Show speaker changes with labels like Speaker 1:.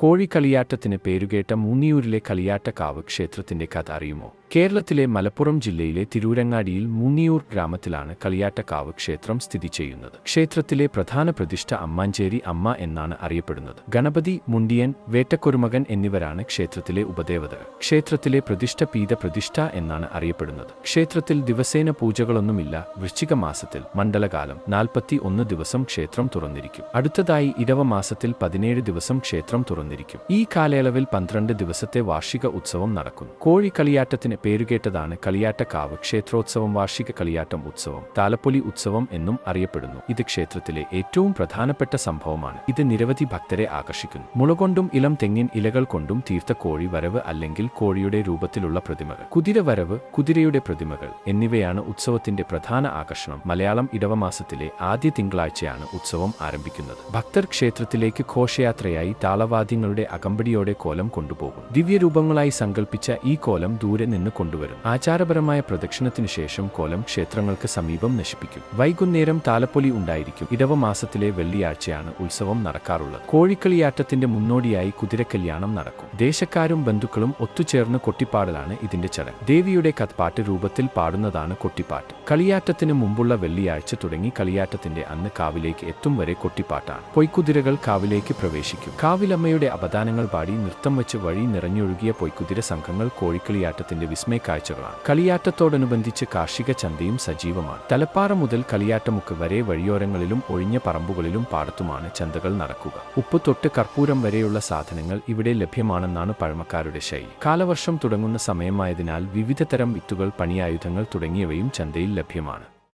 Speaker 1: കോഴിക്കളിയാട്ടത്തിന് പേരുകേട്ട മുന്നിയൂരിലെ കളിയാട്ടക്കാവ് ക്ഷേത്രത്തിന്റെ കഥ അറിയുമോ? കേരളത്തിലെ മലപ്പുറം ജില്ലയിലെ തിരൂരങ്ങാടിയിൽ മുന്നിയൂർ ഗ്രാമത്തിലാണ് കളിയാട്ടക്കാവ് ക്ഷേത്രം സ്ഥിതി ചെയ്യുന്നത്. ക്ഷേത്രത്തിലെ പ്രധാന പ്രതിഷ്ഠ അമ്മാഞ്ചേരി അമ്മ എന്നാണ് അറിയപ്പെടുന്നത്. ഗണപതി മുണ്ടിയൻ വേട്ടക്കൊരുമകൻ എന്നിവരാണ് ക്ഷേത്രത്തിലെ ഉപദേവതകൾ. ക്ഷേത്രത്തിലെ പ്രതിഷ്ഠ പീത പ്രതിഷ്ഠ എന്നാണ് അറിയപ്പെടുന്നത്. ക്ഷേത്രത്തിൽ ദിവസേന പൂജകളൊന്നുമില്ല. വൃശ്ചിക മാസത്തിൽ മണ്ഡലകാലം നാൽപ്പത്തി ഒന്ന് ദിവസം ക്ഷേത്രം തുറന്നിരിക്കും. അടുത്തതായി ഇടവ മാസത്തിൽ പതിനേഴ് ദിവസം ക്ഷേത്രം തുറന്നിരിക്കും ഈ കാലയളവിൽ പന്ത്രണ്ട് ദിവസത്തെ വാർഷിക ഉത്സവം നടക്കുന്നു. കോഴി കളിയാട്ടത്തിന് പേരുകേട്ടതാണ് കളിയാട്ടക്കാവ് ക്ഷേത്രോത്സവം വാർഷിക കളിയാട്ടം ഉത്സവം താലപ്പൊലി ഉത്സവം എന്നും അറിയപ്പെടുന്നു. ഇത് ക്ഷേത്രത്തിലെ ഏറ്റവും പ്രധാനപ്പെട്ട സംഭവമാണ്. ഇത് നിരവധി ഭക്തരെ ആകർഷിക്കുന്നു. മുളകൊണ്ടും ഇളം തെങ്ങിൻ ഇലകൾ കൊണ്ടും തീർത്ത കോഴി വരവ് അല്ലെങ്കിൽ കോഴിയുടെ രൂപത്തിലുള്ള പ്രതിമകൾ. കുതിര വരവ് കുതിരയുടെ പ്രതിമകൾ എന്നിവയാണ് ഉത്സവത്തിന്റെ പ്രധാന ആകർഷണം. മലയാളം ഇടവമാസത്തിലെ ആദ്യ തിങ്കളാഴ്ചയാണ് ഉത്സവം ആരംഭിക്കുന്നത്. ഭക്തർ ക്ഷേത്രത്തിലേക്ക് ഘോഷയാത്രയായി താളവാദ്യങ്ങളുടെ അകമ്പടിയോടെ കോലം കൊണ്ടുപോകും. ദിവ്യരൂപങ്ങളായി സങ്കല്പിച്ച ഈ കോലം ദൂരെ നിന്ന് കൊണ്ടുവരും. ആചാരപരമായ പ്രദക്ഷിണത്തിനു ശേഷം കോലം ക്ഷേത്രങ്ങൾക്ക് സമീപം നശിപ്പിക്കും. വൈകുന്നേരം താലപ്പൊലി ഉണ്ടായിരിക്കും. ഇടവ മാസത്തിലെ വെള്ളിയാഴ്ചയാണ് ഉത്സവം നടക്കാറുള്ളത്. കോഴിക്കളിയാട്ടത്തിന്റെ മുന്നോടിയായി കുതിരക്കല്യാണം നടക്കും. ദേശക്കാരും ബന്ധുക്കളും ഒത്തുചേർന്ന് കൊട്ടിപ്പാടലാണ് ഇതിന്റെ ചടങ്ങ്. ദേവിയുടെ കത്പാട്ട് രൂപത്തിൽ പാടുന്നതാണ് കൊട്ടിപ്പാട്ട്. കളിയാട്ടത്തിന് മുമ്പുള്ള വെള്ളിയാഴ്ച തുടങ്ങി കളിയാട്ടത്തിന്റെ അന്ന് കാവിലേക്ക് എത്തും വരെ കൊട്ടിപ്പാട്ടാണ്. പൊയ്ക്കുതിരകൾ കാവിലേക്ക് പ്രവേശിക്കും. കാവിലമ്മയുടെ അപദാനങ്ങൾ പാടി നൃത്തം വെച്ച് വഴി നിറഞ്ഞൊഴുകിയ പൊയ്ക്കുതിര സംഘങ്ങൾ കോഴിക്കളിയാട്ടത്തിന്റെ വിസ്മയ കാഴ്ചകളാണ് കളിയാട്ടത്തോടനുബന്ധിച്ച് കാർഷിക ചന്തയും സജീവമാണ്. തലപ്പാറ മുതൽ കളിയാട്ടമുക്ക് വരെ വഴിയോരങ്ങളിലും ഒഴിഞ്ഞ പറമ്പുകളിലും പാടത്തുമാണ് ചന്തകൾ നടക്കുക. ഉപ്പ് തൊട്ട് കർപ്പൂരം വരെയുള്ള സാധനങ്ങൾ ഇവിടെ ലഭ്യമാണെന്നാണ് പഴമക്കാരുടെ ശൈലി. കാലവർഷം തുടങ്ങുന്ന സമയമായതിനാൽ വിവിധതരം വിത്തുകൾ പണിയായുധങ്ങൾ തുടങ്ങിയവയും ചന്തയിൽ ലഭ്യമാണ്.